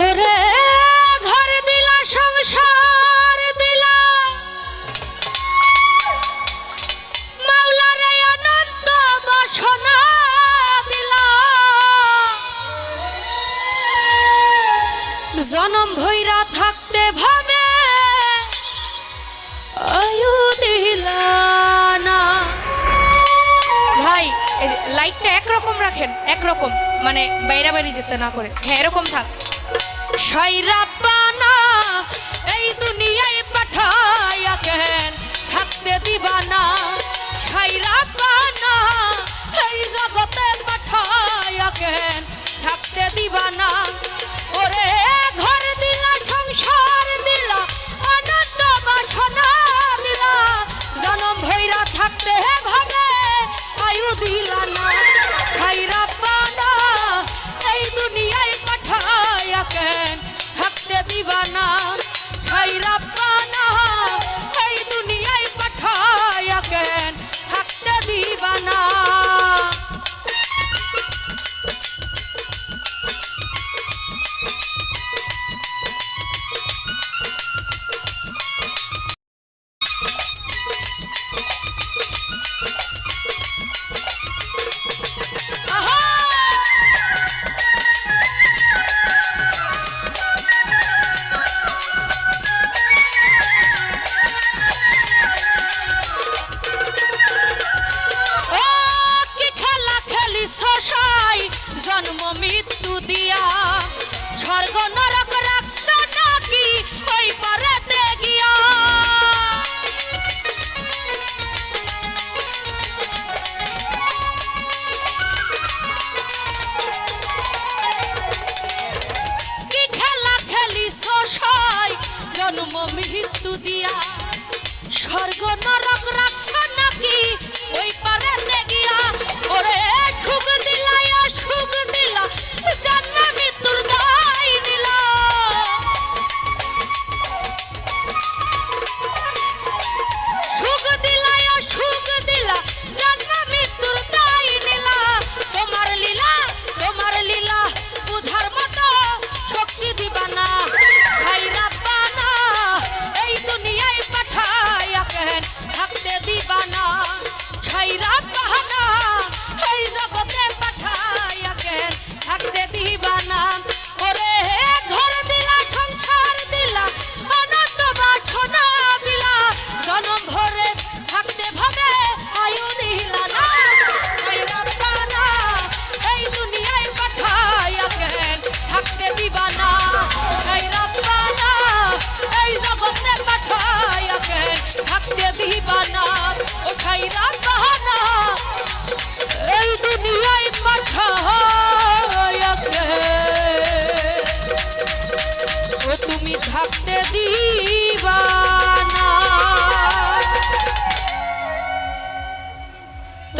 ওরে ঘর দিলা সংসার দিলা। মাওলারে আনন্দ বাসনা দিলা। জনম ভৈরা থাকতে ভাবে, আয়ু দিলা না। ভাই লাইটটা একরকম রাখেন, একরকম। মানে বাইরা বাইরে যেতে না করে। হ্যাঁ এরকম থাক। গোসাই এই দুনিয়ায় পাঠাইয়া কেন? থাকতে দিবানা সাই এই জগতে পাঠাইয়া কেন? থাকতে দিবানা না খাইরা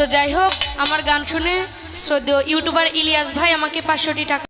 তো যাই হোক আমার গান শুনে শ্রদ্ধেয় ইউটিউবার ইলিয়াস ভাই আমাকে পাঁচশোটি টাকা